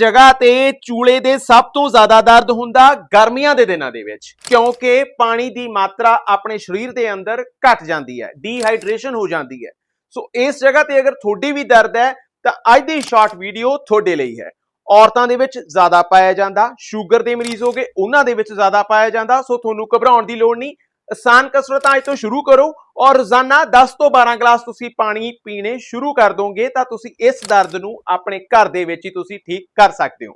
ਜਗ੍ਹਾ ਤੇ ਚੂਲੇ ਦੇ ਸਭ ਤੋਂ ਜ਼ਿਆਦਾ ਦਰਦ ਹੁੰਦਾ ਗਰਮੀਆਂ ਦੇ ਦਿਨਾਂ ਦੇ ਵਿੱਚ, ਕਿਉਂਕਿ ਪਾਣੀ ਦੀ ਮਾਤਰਾ ਆਪਣੇ ਸਰੀਰ ਦੇ ਅੰਦਰ ਘਟ ਜਾਂਦੀ ਹੈ ਡੀਹਾਈਡਰੇਸ਼ਨ ਹੋ ਜਾਂਦੀ ਹੈ। ਸੋ ਇਸ ਜਗ੍ਹਾ ਤੇ ਅਗਰ ਤੁਹਾਡੀ ਵੀ ਦਰਦ ਹੈ, ਤਾਂ ਅੱਜ ਦੀ ਸ਼ਾਰਟ ਵੀਡੀਓ ਤੁਹਾਡੇ ਲਈ ਹੈ। ਔਰਤਾਂ ਦੇ ਵਿੱਚ ਜ਼ਿਆਦਾ ਪਾਇਆ ਜਾਂਦਾ ਸ਼ੂਗਰ ਦੇ ਮਰੀਜ਼ ਹੋਗੇ ਉਹਨਾਂ ਦੇ ਵਿੱਚ ਜ਼ਿਆਦਾ ਪਾਇਆ ਜਾਂਦਾ, ਸੋ ਤੁਹਾਨੂੰ ਘਬਰਾਉਣ ਦੀ ਲੋੜ ਨਹੀਂ। ਆਸਾਨ ਕਸਰਤਾਂ ਅੱਜ ਤੋਂ ਸ਼ੁਰੂ ਕਰੋ ਔਰ ਰੋਜ਼ਾਨਾ 10 ਤੋਂ 12 ਗਲਾਸ ਤੁਸੀਂ ਪਾਣੀ ਪੀਣੇ ਸ਼ੁਰੂ ਕਰ ਦੋਗੇ ਤਾਂ ਤੁਸੀਂ ਇਸ ਦਰਦ ਨੂੰ ਆਪਣੇ ਘਰ ਦੇ ਵਿੱਚ ਹੀ ਤੁਸੀਂ ਠੀਕ ਕਰ ਸਕਦੇ ਹੋ।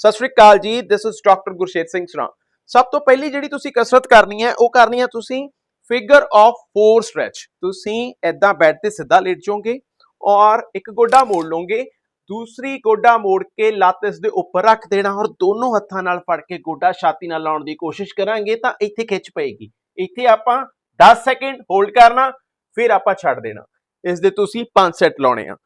ਸਤਿ ਸ਼੍ਰੀ ਅਕਾਲ ਜੀ this is doctor Gurshet Singh Sara. ਸਭ ਤੋਂ ਪਹਿਲੀ ਜਿਹੜੀ ਤੁਸੀਂ ਕਸਰਤ ਕਰਨੀ ਹੈ, ਉਹ ਕਰਨੀ ਹੈ ਤੁਸੀਂ ਫਿਗਰ ਆਫ 4 ਸਟ੍ਰੈਚ ਤੁਸੀਂ ਐਦਾਂ ਬੈੱਡ ਤੇ ਸਿੱਧਾ ਲੇਟ ਜਾਓਗੇ ਔਰ ਇੱਕ ਗੋਡਾ ਮੋੜ ਲਓਗੇ, ਦੂਸਰੀ ਗੋਡਾ ਮੋੜ ਕੇ ਲੱਤ ਇਸ ਦੇ ਉੱਪਰ ਰੱਖ ਦੇਣਾ ਔਰ ਦੋਨੋਂ ਹੱਥਾਂ ਨਾਲ ਫੜ ਕੇ ਗੋਡਾ ਛਾਤੀ ਨਾਲ ਲਾਉਣ ਦੀ ਕੋਸ਼ਿਸ਼ ਕਰਾਂਗੇ ਤਾਂ ਇੱਥੇ ਖਿੱਚ ਪਏਗੀ। ਇੱਥੇ ਆਪਾਂ 10 ਸੈਕਿੰਡ ਹੋਲਡ ਕਰਨਾ, ਫਿਰ ਆਪਾਂ ਛੱਡ ਦੇਣਾ। ਇਸ ਦੇ ਤੁਸੀਂ 5 ਸੈਟ ਲਾਉਣੇ ਆ।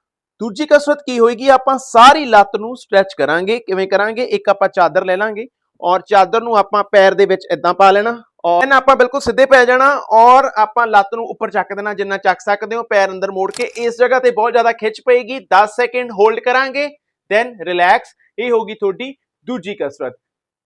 ਦੂਜੀ ਕਸਰਤ ਕੀ ਹੋਏਗੀ? ਆਪਾਂ ਸਾਰੀ ਲੱਤ ਨੂੰ ਸਟ੍ਰੈਚ ਕਰਾਂਗੇ। ਕਿਵੇਂ ਕਰਾਂਗੇ? ਇੱਕ ਆਪਾਂ ਚਾਦਰ ਲੈ ਲਾਂਗੇ ਔਰ ਚਾਦਰ ਨੂੰ ਆਪਾਂ ਪੈਰ ਦੇ ਵਿੱਚ ਇਦਾਂ ਪਾ ਲੈਣਾ ਔਰ ਇਹਨਾਂ ਆਪਾਂ ਬਿਲਕੁਲ ਸਿੱਧੇ ਪੈ ਜਾਣਾ ਔਰ ਆਪਾਂ ਲੱਤ ਨੂੰ ਉੱਪਰ ਚੱਕ ਦੇਣਾ, ਜਿੰਨਾ ਚੱਕ ਸਕਦੇ ਹੋ, ਪੈਰ ਅੰਦਰ ਮੋੜ ਕੇ ਇਸ ਜਗ੍ਹਾ ਤੇ ਬਹੁਤ ਜ਼ਿਆਦਾ ਖਿੱਚ ਪਏਗੀ। 10 ਸੈਕਿੰਡ ਹੋਲਡ ਕਰਾਂਗੇ ਦੈਨ ਰਿਲੈਕਸ ਇਹ ਹੋਗੀ ਤੁਹਾਡੀ ਦੂਜੀ ਕਸਰਤ।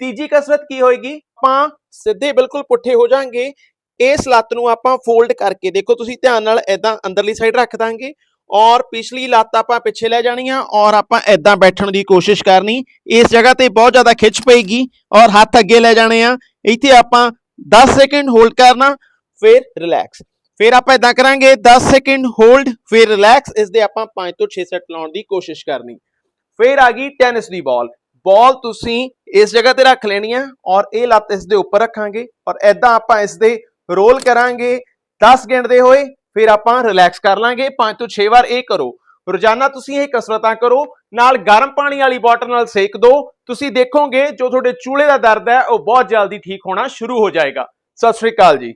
ਤੀਜੀ ਕਸਰਤ ਕੀ ਹੋਏਗੀ? ਆਪਾਂ ਸਿੱਧੇ ਬਿਲਕੁਲ ਪੁੱਠੇ ਹੋ ਜਾਾਂਗੇ। ਇਸ ਲੱਤ ਨੂੰ ਆਪਾਂ ਫੋਲਡ ਕਰਕੇ ਦੇਖੋ, ਤੁਸੀਂ ਧਿਆਨ ਨਾਲ ਇਦਾਂ ਅੰਦਰਲੀ ਸਾਈਡ ਰੱਖ ਦਾਂਗੇ ਔਰ ਪਿਛਲੀ ਲੱਤ ਆਪਾਂ ਪਿੱਛੇ ਲੈ ਜਾਣੀ ਆ ਔਰ ਆਪਾਂ ਇਦਾਂ ਬੈਠਣ ਦੀ ਕੋਸ਼ਿਸ਼ ਕਰਨੀ। ਇਸ ਜਗ੍ਹਾ ਤੇ ਬਹੁਤ ਜ਼ਿਆਦਾ ਖਿੱਚ ਪਏਗੀ ਔਰ ਹੱਥ ਅੱਗੇ ਲੈ ਜਾਣੇ ਆ। ਇੱਥੇ ਆਪਾਂ 10 ਸੈਕਿੰਡ ਹੋਲਡ ਕਰਨਾ, ਫਿਰ ਰਿਲੈਕਸ ਫਿਰ ਆਪਾਂ ਇਦਾਂ ਕਰਾਂਗੇ 10 ਸੈਕਿੰਡ ਹੋਲਡ ਫਿਰ ਰਿਲੈਕਸ ਇਸ ਦੇ ਆਪਾਂ 5 ਤੋਂ 6 ਸੈਟ ਲਾਉਣ ਦੀ ਕੋਸ਼ਿਸ਼ ਕਰਨੀ। ਫਿਰ ਆ ਗਈ ਟੈਨਿਸ ਦੀ ਬਾਲ ਬਾਲ ਤੁਸੀਂ ਇਸ ਜਗ੍ਹਾ ਤੇ ਰੱਖ ਲੈਣੀ ਹੈ ਔਰ ਇਹ ਲੱਤ ਇਸ ਦੇ ਉੱਪਰ ਰੱਖਾਂਗੇ ਔਰ ਐਦਾਂ ਆਪਾਂ ਇਸ ਦੇ ਰੋਲ ਕਰਾਂਗੇ 10 ਗਿਣਦੇ ਹੋਏ, ਫਿਰ ਆਪਾਂ ਰਿਲੈਕਸ ਕਰ ਲਾਂਗੇ 5 ਤੋਂ 6 ਵਾਰ ਇਹ ਕਰੋ। ਰੋਜ਼ਾਨਾ ਤੁਸੀਂ ਇਹ ਕਸਰਤਾਂ ਕਰੋ, ਨਾਲ ਗਰਮ ਪਾਣੀ ਵਾਲੀ ਬੋਟਲ ਨਾਲ ਸੇਕ ਦਿਓ ਤੁਸੀਂ ਦੇਖੋਗੇ ਜੋ ਤੁਹਾਡੇ ਚੂਲੇ ਦਾ ਦਰਦ ਹੈ, ਉਹ ਬਹੁਤ ਜਲਦੀ ਠੀਕ ਹੋਣਾ ਸ਼ੁਰੂ ਹੋ ਜਾਏਗਾ। ਸਤਿ ਸ਼੍ਰੀ ਅਕਾਲ ਜੀ।